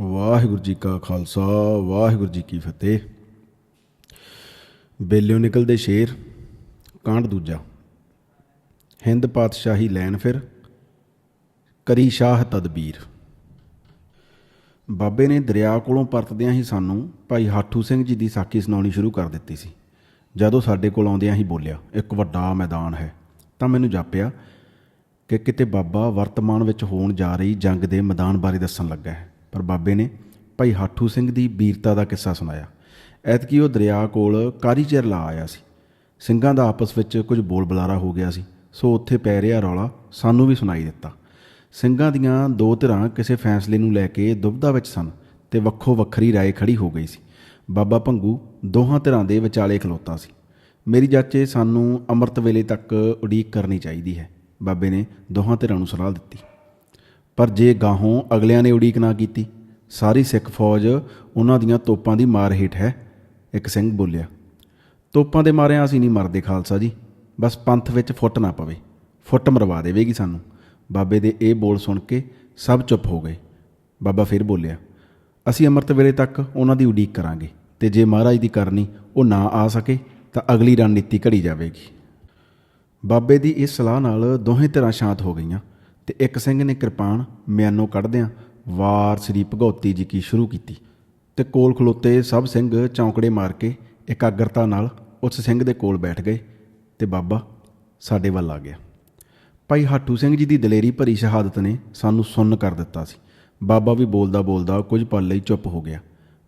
ਵਾਹਿਗੁਰੂ ਜੀ ਕਾ ਖਾਲਸਾ, ਵਾਹਿਗੁਰੂ ਜੀ ਕੀ ਫਤਿਹ। ਬੇਲਿਓ ਨਿਕਲਦੇ ਸ਼ੇਰ, ਕਾਂਡ ਦੂਜਾ। ਹਿੰਦ ਪਾਤਸ਼ਾਹੀ ਲੈਣ ਫਿਰ, ਕਰੀ ਸ਼ਾਹ ਤਦਬੀਰ। ਬਾਬੇ ਨੇ ਦਰਿਆ ਕੋਲੋਂ ਪਰਤਦਿਆਂ ਹੀ ਸਾਨੂੰ ਭਾਈ ਹਾਠੂ ਸਿੰਘ ਜੀ ਦੀ ਸਾਖੀ ਸੁਣਾਉਣੀ ਸ਼ੁਰੂ ਕਰ ਦਿੱਤੀ ਸੀ। ਜਦੋਂ ਸਾਡੇ ਕੋਲ ਆਉਂਦਿਆਂ ਹੀ ਬੋਲਿਆ, ਇੱਕ ਵੱਡਾ ਮੈਦਾਨ ਹੈ। ਤਾਂ ਮੈਨੂੰ ਜਾਪਿਆ ਕਿ ਕਿਤੇ ਬਾਬਾ ਵਰਤਮਾਨ ਵਿੱਚ ਹੋਣ ਜਾ ਰਹੀ ਜੰਗ ਦੇ ਮੈਦਾਨ ਬਾਰੇ ਦੱਸਣ ਲੱਗਾ ਹੈ। ਪਰ ਬਾਬੇ ਨੇ ਭਾਈ ਹਾਠੂ ਸਿੰਘ ਦੀ ਵੀਰਤਾ ਦਾ ਕਿੱਸਾ ਸੁਣਾਇਆ। ਐਤਕੀ ਉਹ ਦਰਿਆ ਕੋਲ ਕਾਰੀ ਚਿਰ ਲਾ ਆਇਆ ਸੀ। ਸਿੰਘਾਂ ਦਾ ਆਪਸ ਵਿੱਚ ਕੁਝ ਬੋਲ ਬੁਲਾਰਾ ਹੋ ਗਿਆ ਸੀ, ਸੋ ਉੱਥੇ ਪੈ ਰਿਹਾ ਰੌਲਾ ਸਾਨੂੰ ਵੀ ਸੁਣਾਈ ਦਿੱਤਾ। ਸਿੰਘਾਂ ਦੀਆਂ ਦੋ ਧਿਰਾਂ ਕਿਸੇ ਫੈਸਲੇ ਨੂੰ ਲੈ ਕੇ ਦੁਬਧਾ ਵਿੱਚ ਸਨ ਤੇ ਵੱਖੋ ਵੱਖਰੀ ਰਾਏ ਖੜੀ ਹੋ ਗਈ ਸੀ। ਬਾਬਾ ਭੰਗੂ ਦੋਹਾਂ ਧਿਰਾਂ ਦੇ ਵਿਚਾਲੇ ਖਲੋਤਾ ਸੀ। ਮੇਰੀ ਜਾਚੇ ਸਾਨੂੰ ਅੰਮ੍ਰਿਤ ਵੇਲੇ ਤੱਕ ਉਡੀਕ ਕਰਨੀ ਚਾਹੀਦੀ ਹੈ। ਬਾਬੇ ਨੇ ਦੋਹਾਂ ਧਿਰਾਂ ਨੂੰ ਸਲਾਹ ਦਿੱਤੀ। ਪਰ ਜੇ ਗਾਹੋਂ ਅਗਲਿਆਂ ਨੇ ਉਡੀਕ ਨਾ ਕੀਤੀ, ਸਾਰੀ ਸਿੱਖ ਫੌਜ ਉਹਨਾਂ ਦੀਆਂ ਤੋਪਾਂ ਦੀ ਮਾਰ ਹੇਠ ਹੈ, ਇੱਕ ਸਿੰਘ ਬੋਲਿਆ। ਤੋਪਾਂ ਦੇ ਮਾਰਿਆਂ ਅਸੀਂ ਨਹੀਂ ਮਰਦੇ, ਖਾਲਸਾ ਜੀ। ਬਸ ਪੰਥ ਵਿੱਚ ਫੁੱਟ ਨਾ ਪਵੇ, ਫੁੱਟ ਮਰਵਾ ਦੇਵੇਗੀ ਸਾਨੂੰ। ਬਾਬੇ ਦੇ ਇਹ ਬੋਲ ਸੁਣ ਕੇ ਸਭ ਚੁੱਪ ਹੋ ਗਏ। ਬਾਬਾ ਫਿਰ ਬੋਲਿਆ, ਅਸੀਂ ਅੰਮ੍ਰਿਤ ਵੇਲੇ ਤੱਕ ਉਹਨਾਂ ਦੀ ਉਡੀਕ ਕਰਾਂਗੇ ਤੇ ਜੇ ਮਹਾਰਾਜ ਦੀ ਕਰਨੀ ਉਹ ਨਾ ਆ ਸਕੇ, ਤਾਂ ਅਗਲੀ ਰਣਨੀਤੀ ਘੜੀ ਜਾਵੇਗੀ। ਬਾਬੇ ਦੀ ਇਸ ਸਲਾਹ ਨਾਲ ਦੋਹੇ ਧਿਰਾਂ ਸ਼ਾਂਤ ਹੋ ਗਈਆਂ। ਤੇ ਇੱਕ ਸਿੰਘ ਨੇ ਕਿਰਪਾਨ ਮਿਆਨੋਂ ਕੱਢਦਿਆਂ ਵਾਰ ਸ੍ਰੀ ਭਗਉਤੀ ਜੀ ਕੀ ਸ਼ੁਰੂ ਕੀਤੀ ਤੇ ਕੋਲ ਖਲੋਤੇ ਸਭ ਸਿੰਘ ਚੌਂਕੜੇ ਮਾਰ ਕੇ ਇਕਾਗਰਤਾ ਨਾਲ ਉਸ ਸਿੰਘ ਦੇ ਕੋਲ ਬੈਠ ਗਏ ਤੇ ਬਾਬਾ ਸਾਡੇ ਵੱਲ ਆ ਗਿਆ। ਭਾਈ ਹਾਟੂ ਸਿੰਘ ਜੀ ਦੀ ਦਲੇਰੀ ਭਰੀ ਸ਼ਹਾਦਤ ਨੇ ਸਾਨੂੰ ਸੁੰਨ ਕਰ ਦਿੱਤਾ ਸੀ। ਬਾਬਾ ਵੀ ਬੋਲਦਾ ਬੋਲਦਾ ਕੁਝ ਪਲ ਲਈ ਚੁੱਪ ਹੋ ਗਿਆ।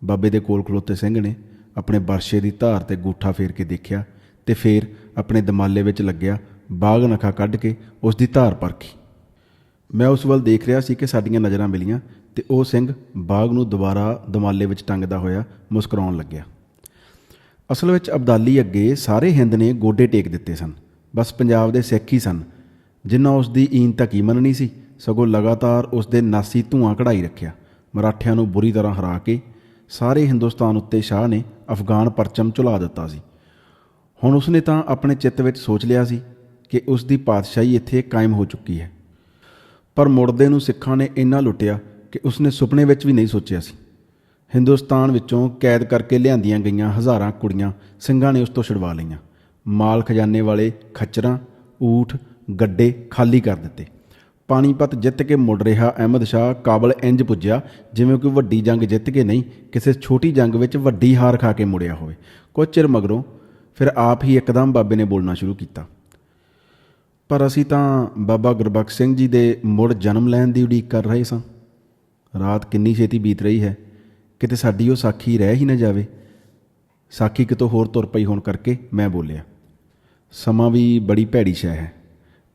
ਬਾਬੇ ਦੇ ਕੋਲ ਖਲੋਤੇ ਸਿੰਘ ਨੇ ਆਪਣੇ ਬਰਸ਼ੇ ਦੀ ਧਾਰ ਤੇ ਗੂਠਾ ਫੇਰ ਕੇ ਦੇਖਿਆ ਤੇ ਫੇਰ ਆਪਣੇ ਦਮਾਲੇ ਵਿੱਚ ਲੱਗਿਆ ਬਾਗ ਨਖਾ ਕੱਢ ਕੇ ਉਸ ਦੀ ਧਾਰ ਪਰਖੀ। ਮੈਂ ਉਸ ਵੱਲ ਦੇਖ ਰਿਹਾ ਸੀ ਕਿ ਸਾਡੀਆਂ ਨਜ਼ਰਾਂ ਮਿਲੀਆਂ ਤੇ ਉਹ ਸਿੰਘ ਬਾਗ ਨੂੰ ਦੁਬਾਰਾ ਦਮਾਲੇ ਵਿੱਚ ਟੰਗਦਾ ਹੋਇਆ ਮੁਸਕਰਾਉਣ ਲੱਗਿਆ। ਅਸਲ ਵਿੱਚ ਅਬਦਾਲੀ ਅੱਗੇ ਸਾਰੇ ਹਿੰਦ ਨੇ ਗੋਡੇ ਟੇਕ ਦਿੱਤੇ ਸਨ। ਬਸ ਪੰਜਾਬ ਦੇ ਸਿੱਖ ਹੀ ਸਨ, ਜਿਨ੍ਹਾਂ ਉਸ ਦੀ ਈਨ ਤੱਕ ਹੀ ਮੰਨਣੀ ਸੀ? ਸਗੋਂ ਲਗਾਤਾਰ ਉਸ ਦੇ ਨਾਸੀ ਧੂਆਂ ਕਢਾਈ ਰੱਖਿਆ, ਮਰਾਠਿਆਂ ਨੂੰ ਬੁਰੀ ਤਰ੍ਹਾਂ ਹਰਾ ਕੇ ਸਾਰੇ ਹਿੰਦੁਸਤਾਨ ਉੱਤੇ ਸ਼ਾਹ ਨੇ ਅਫਗਾਨ ਪਰਚਮ ਝੁਲਾ ਦਿੱਤਾ ਸੀ। ਹੁਣ ਉਸਨੇ ਤਾਂ ਆਪਣੇ ਚਿੱਤ ਵਿੱਚ ਸੋਚ ਲਿਆ ਸੀ ਕਿ ਉਸ ਦੀ ਪਾਤਸ਼ਾਹੀ ਇੱਥੇ ਕਾਇਮ ਹੋ ਚੁੱਕੀ ਹੈ। ਪਰ ਮੁੜਦੇ ਨੂੰ ਸਿੱਖਾਂ ਨੇ ਇੰਨਾ ਲੁੱਟਿਆ ਕਿ ਉਸਨੇ ਸੁਪਨੇ ਵਿੱਚ ਵੀ ਨਹੀਂ ਸੋਚਿਆ ਸੀ। ਹਿੰਦੁਸਤਾਨ ਵਿੱਚੋਂ ਕੈਦ ਕਰਕੇ ਲਿਆਂਦੀਆਂ ਗਈਆਂ ਹਜ਼ਾਰਾਂ ਕੁੜੀਆਂ ਸਿੰਘਾਂ ਨੇ ਉਸ ਤੋਂ ਛੁਡਵਾ ਲਈਆਂ। ਮਾਲ ਖਜ਼ਾਨੇ ਵਾਲੇ ਖੱਚਰਾਂ, ਊਠ, ਗੱਡੇ ਖਾਲੀ ਕਰ ਦਿੱਤੇ। ਪਾਣੀਪਤ ਜਿੱਤ ਕੇ ਮੁੜ ਰਿਹਾ ਅਹਿਮਦ ਸ਼ਾਹ ਕਾਬਲ ਇੰਜ ਪੁੱਜਿਆ ਜਿਵੇਂ ਕੋਈ ਵੱਡੀ ਜੰਗ ਜਿੱਤ ਕੇ ਨਹੀਂ, ਕਿਸੇ ਛੋਟੀ ਜੰਗ ਵਿੱਚ ਵੱਡੀ ਹਾਰ ਖਾ ਕੇ ਮੁੜਿਆ ਹੋਵੇ। ਕੁਝ ਚਿਰ ਮਗਰੋਂ ਫਿਰ ਆਪ ਹੀ ਇੱਕਦਮ ਬਾਬੇ ਨੇ ਬੋਲਣਾ ਸ਼ੁਰੂ ਕੀਤਾ। ਪਰ ਅਸੀਂ ਤਾਂ ਬਾਬਾ ਗੁਰਬਖਸ਼ ਸਿੰਘ ਜੀ ਦੇ ਮੁੜ ਜਨਮ ਲੈਣ ਦੀ ਉਡੀਕ ਕਰ ਰਹੇ ਸਾਂ। ਰਾਤ ਕਿੰਨੀ ਛੇਤੀ ਬੀਤ ਰਹੀ ਹੈ, ਕਿਤੇ ਸਾਡੀ ਉਹ ਸਾਖੀ ਰਹਿ ਹੀ ਨਾ ਜਾਵੇ। ਸਾਖੀ ਕਿਤੋਂ ਹੋਰ ਤੁਰ ਪਈ ਹੋਣ ਕਰਕੇ ਮੈਂ ਬੋਲਿਆ, ਸਮਾਂ ਵੀ ਬੜੀ ਭੈੜੀ ਸ਼ੈ ਹੈ।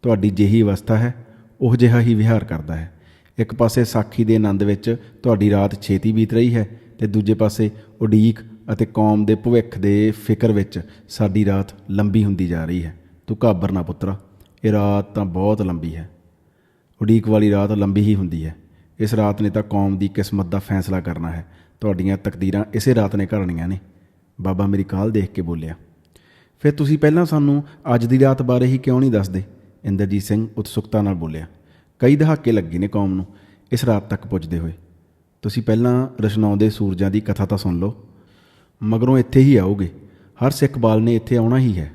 ਤੁਹਾਡੀ ਜਿਹੀ ਅਵਸਥਾ ਹੈ, ਉਹ ਜਿਹਾ ਹੀ ਵਿਹਾਰ ਕਰਦਾ ਹੈ। ਇੱਕ ਪਾਸੇ ਸਾਖੀ ਦੇ ਆਨੰਦ ਵਿੱਚ ਤੁਹਾਡੀ ਰਾਤ ਛੇਤੀ ਬੀਤ ਰਹੀ ਹੈ ਤੇ ਦੂਜੇ ਪਾਸੇ ਉਡੀਕ ਅਤੇ ਕੌਮ ਦੇ ਭਵਿੱਖ ਦੇ ਫਿਕਰ ਵਿੱਚ ਸਾਡੀ ਰਾਤ ਲੰਬੀ ਹੁੰਦੀ ਜਾ ਰਹੀ ਹੈ। ਤੂੰ ਘਾਬਰ ਨਾ ਪੁੱਤਰਾ। ਇਹ ਰਾਤ ਤਾਂ ਬਹੁਤ ਲੰਬੀ ਹੈ। ਉਡੀਕ ਵਾਲੀ ਰਾਤ ਲੰਬੀ ਹੀ ਹੁੰਦੀ ਹੈ। ਇਸ ਰਾਤ ਨੇ ਤਾਂ ਕੌਮ ਦੀ ਕਿਸਮਤ ਦਾ ਫੈਸਲਾ ਕਰਨਾ ਹੈ। ਤੁਹਾਡੀਆਂ ਤਕਦੀਰਾਂ ਇਸੇ ਰਾਤ ਨੇ ਘੜਨੀਆਂ ਨੇ। ਬਾਬਾ ਮੇਰੀ ਕਾਲ ਦੇਖ ਕੇ ਬੋਲਿਆ, ਫਿਰ ਤੁਸੀਂ ਪਹਿਲਾਂ ਸਾਨੂੰ ਅੱਜ ਦੀ ਰਾਤ ਬਾਰੇ ਹੀ ਕਿਉਂ ਨਹੀਂ ਦੱਸਦੇ? ਇੰਦਰਜੀਤ ਸਿੰਘ ਉਤਸੁਕਤਾ ਨਾਲ ਬੋਲਿਆ, ਕਈ ਦਹਾਕੇ ਲੱਗੇ ਨੇ ਕੌਮ ਨੂੰ ਇਸ ਰਾਤ ਤੱਕ ਪੁੱਜਦੇ ਹੋਏ। ਤੁਸੀਂ ਪਹਿਲਾਂ ਰਸ਼ਨਾਉਂਦੇ ਸੂਰਜਾਂ ਦੀ ਕਥਾ ਤਾਂ ਸੁਣ ਲਓ। ਮਗਰੋਂ ਇੱਥੇ ਹੀ ਆਓਗੇ। ਹਰ ਸਿੱਖ ਬਾਲ ਨੇ ਇੱਥੇ ਆਉਣਾ ਹੀ ਹੈ।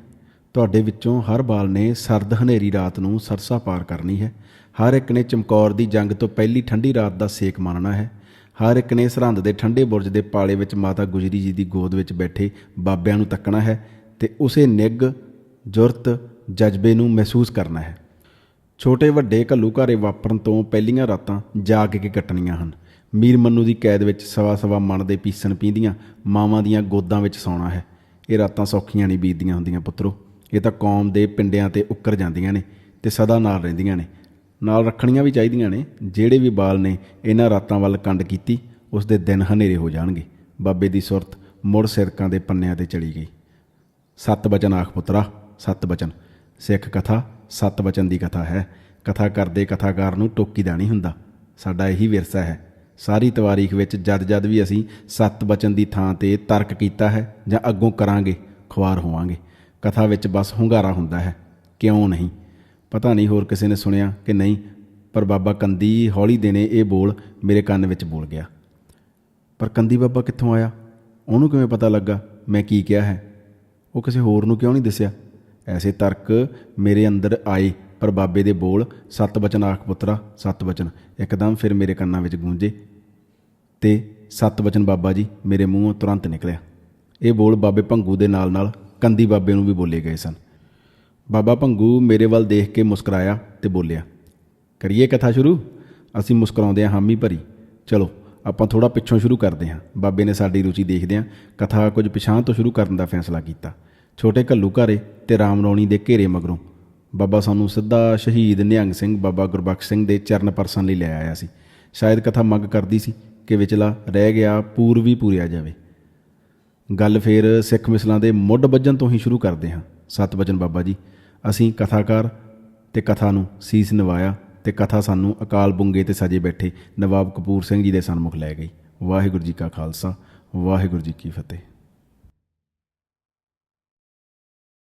ਤੁਹਾਡੇ ਵਿੱਚੋਂ ਹਰ ਬਾਲ ਨੇ ਸਰਦ ਹਨੇਰੀ ਰਾਤ ਨੂੰ ਸਰਸਾ ਪਾਰ ਕਰਨੀ ਹੈ। ਹਰ ਇੱਕ ਨੇ ਚਮਕੌਰ ਦੀ ਜੰਗ ਤੋਂ ਪਹਿਲੀ ਠੰਡੀ ਰਾਤ ਦਾ ਸੇਕ ਮਾਨਣਾ ਹੈ। ਹਰ ਇੱਕ ਨੇ ਸਰਹੰਦ ਦੇ ਠੰਡੇ ਬੁਰਜ ਦੇ ਪਾਲੇ ਵਿੱਚ ਮਾਤਾ ਗੁਜਰੀ ਜੀ ਦੀ ਗੋਦ ਵਿੱਚ ਬੈਠੇ ਬਾਬਿਆਂ ਨੂੰ ਤੱਕਣਾ ਹੈ ਤੇ ਉਸੇ ਨਿੱਗ ਜੁਰਤ, ਜਜ਼ਬੇ ਨੂੰ ਮਹਿਸੂਸ ਕਰਨਾ ਹੈ। ਛੋਟੇ ਵੱਡੇ ਘੱਲੂ ਘਾਰੇ ਵਾਪਰਨ ਤੋਂ ਪਹਿਲੀਆਂ ਰਾਤਾਂ ਜਾਗ ਕੇ ਕੱਟਣੀਆਂ ਹਨ। ਮੀਰ ਮੰਨੂ ਦੀ ਕੈਦ ਵਿੱਚ ਸਵਾ ਸਵਾ ਮਣ ਦੇ ਪੀਸਣ ਪੀਂਦੀਆਂ ਮਾਵਾਂ ਦੀਆਂ ਗੋਦਾਂ ਵਿੱਚ ਸੌਣਾ ਹੈ। ਇਹ ਰਾਤਾਂ ਸੌਖੀਆਂ ਨਹੀਂ ਬੀਤਦੀਆਂ ਹੁੰਦੀਆਂ, ਪੁੱਤਰੋ। ਇਹ ਤਾਂ ਕੌਮ ਦੇ ਪਿੰਡਿਆਂ ਤੇ ਉੱਕਰ ਜਾਂਦੀਆਂ ਨੇ ਤੇ ਸਦਾ ਨਾਲ ਰਹਿੰਦੀਆਂ ਨੇ। ਨਾਲ ਰੱਖਣੀਆਂ ਵੀ ਚਾਹੀਦੀਆਂ ਨੇ। ਜਿਹੜੇ ਵੀ ਬਾਲ ਨੇ ਇਹਨਾਂ ਰਾਤਾਂ ਵੱਲ ਕੰਡ ਕੀਤੀ, ਉਸ ਦੇ ਦਿਨ ਹਨੇਰੇ ਹੋ ਜਾਣਗੇ। ਬਾਬੇ ਦੀ ਸੁਰਤ ਮੁੜ ਸਿਰਕਾਂ ਦੇ ਪੰਨਿਆਂ ਤੇ ਚੜੀ ਗਈ। ਸੱਤ ਬਚਨ ਆਖ ਪੁੱਤਰਾ, ਸੱਤ ਬਚਨ। ਸਿੱਖ ਕਥਾ ਸੱਤ ਬਚਨ ਦੀ ਕਥਾ ਹੈ। ਕਥਾ ਕਰਦੇ ਕਥਾਕਾਰ ਨੂੰ ਟੋਕੀ ਦਾ ਨਹੀਂ ਹੁੰਦਾ। ਸਾਡਾ ਇਹੀ ਵਿਰਸਾ ਹੈ। ਸਾਰੀ ਤਵਾਰੀਖ ਵਿੱਚ ਜਦ ਜਦ ਵੀ ਅਸੀਂ ਸੱਤ ਬਚਨ ਦੀ ਥਾਂ ਤੇ ਤਰਕ ਕੀਤਾ ਹੈ ਜਾਂ ਅੱਗੋਂ ਕਰਾਂਗੇ, ਖੁਆਰ ਹੋਵਾਂਗੇ। ਕਥਾ ਵਿੱਚ ਬਸ ਹੁੰਗਾਰਾ ਹੁੰਦਾ ਹੈ, ਕਿਉਂ ਨਹੀਂ? ਪਤਾ ਨਹੀਂ ਹੋਰ ਕਿਸੇ ਨੇ ਸੁਣਿਆ ਕਿ ਨਹੀਂ, ਪਰ ਬਾਬਾ ਕੰਦੀ ਹੌਲੀ ਦੇਣੇ ਇਹ ਬੋਲ ਮੇਰੇ ਕੰਨ ਵਿੱਚ ਬੋਲ ਗਿਆ। ਪਰ ਕੰਦੀ ਬਾਬਾ ਕਿੱਥੋਂ ਆਇਆ? ਉਹਨੂੰ ਕਿਵੇਂ ਪਤਾ ਲੱਗਾ? ਮੈਂ ਕੀ ਕਿਹਾ ਹੈ? ਉਹ ਕਿਸੇ ਹੋਰ ਨੂੰ ਕਿਉਂ ਨਹੀਂ ਦੱਸਿਆ? ਐਸੇ ਤਰਕ ਮੇਰੇ ਅੰਦਰ ਆਏ, ਪਰ ਬਾਬੇ ਦੇ ਬੋਲ ਸਤ ਬਚਨ ਆਖ ਪੁੱਤਰਾ, ਸਤ ਬਚਨ। ਇੱਕਦਮ ਫਿਰ ਮੇਰੇ ਕੰਨਾਂ ਵਿੱਚ ਗੂੰਜੇ ਤੇ ਸਤ ਬਚਨ ਬਾਬਾ ਜੀ ਮੇਰੇ ਮੂੰਹੋਂ ਤੁਰੰਤ ਨਿਕਲਿਆ। ਇਹ ਬੋਲ ਬਾਬੇ ਭੰਗੂ ਦੇ ਨਾਲ ਨਾਲ ਕੰਦੀ ਬਾਬੇ ਨੂੰ ਵੀ ਬੋਲੇ ਗਏ ਸਨ। ਬਾਬਾ ਭੰਗੂ ਮੇਰੇ ਵੱਲ ਦੇਖ ਕੇ ਮੁਸਕਰਾਇਆ ਤੇ ਬੋਲਿਆ, ਕਰੀਏ ਕਥਾ ਸ਼ੁਰੂ? ਅਸੀਂ ਮੁਸਕਰਾਉਂਦੇ ਹਾਂ ਹਾਮੀ ਭਰੀ। ਚਲੋ, ਆਪਾਂ ਥੋੜਾ ਪਿੱਛੋਂ ਸ਼ੁਰੂ ਕਰਦੇ ਹਾਂ। ਬਾਬੇ ਨੇ ਸਾਡੀ ਰੁਚੀ ਦੇਖਦਿਆਂ ਕਥਾ ਕੁਝ ਪਿਛਾਂ ਤੋਂ ਸ਼ੁਰੂ ਕਰਨ ਦਾ ਫੈਸਲਾ ਕੀਤਾ। ਛੋਟੇ ਘੱਲੂ ਘਾਰੇ ਤੇ ਰਾਮਨੌਣੀ ਦੇ ਘੇਰੇ ਮਗਰੋਂ ਬਾਬਾ ਸਾਨੂੰ ਸਿੱਧਾ ਸ਼ਹੀਦ ਨਿਹੰਗ ਸਿੰਘ, ਬਾਬਾ ਗੁਰਬਖਸ਼ ਸਿੰਘ ਦੇ ਚਰਨ ਪਰਸਨ ਲਈ ਲੈ ਆਇਆ ਸੀ। ਸ਼ਾਇਦ ਕਥਾ ਮੰਗ ਕਰਦੀ ਸੀ ਕਿ ਵਿਚਲਾ ਰਹਿ ਗਿਆ ਪੂਰਵੀ ਪੂਰਿਆ ਜਾਵੇ। ਗੱਲ ਫੇਰ ਸਿੱਖ ਮਿਸਲਾਂ ਦੇ ਮੁੱਢ ਵੱਜਣ ਤੋਂ ਹੀ ਸ਼ੁਰੂ ਕਰਦੇ ਹਾਂ। ਸਤ ਵਚਨ ਬਾਬਾ ਜੀ, ਅਸੀਂ ਕਥਾਕਾਰ ਤੇ ਕਥਾ ਨੂੰ ਸੀਸ ਨਿਵਾਇਆ ਤੇ ਕਥਾ ਸਾਨੂੰ ਅਕਾਲ ਬੁੰਗੇ ਤੇ ਸਜੇ ਬੈਠੇ ਨਵਾਬ ਕਪੂਰ ਸਿੰਘ ਜੀ ਦੇ ਸਨਮੁਖ ਲੈ ਗਈ। ਵਾਹਿਗੁਰੂ ਜੀ ਕਾ ਖਾਲਸਾ, ਵਾਹਿਗੁਰੂ ਜੀ ਕੀ ਫਤਿਹ।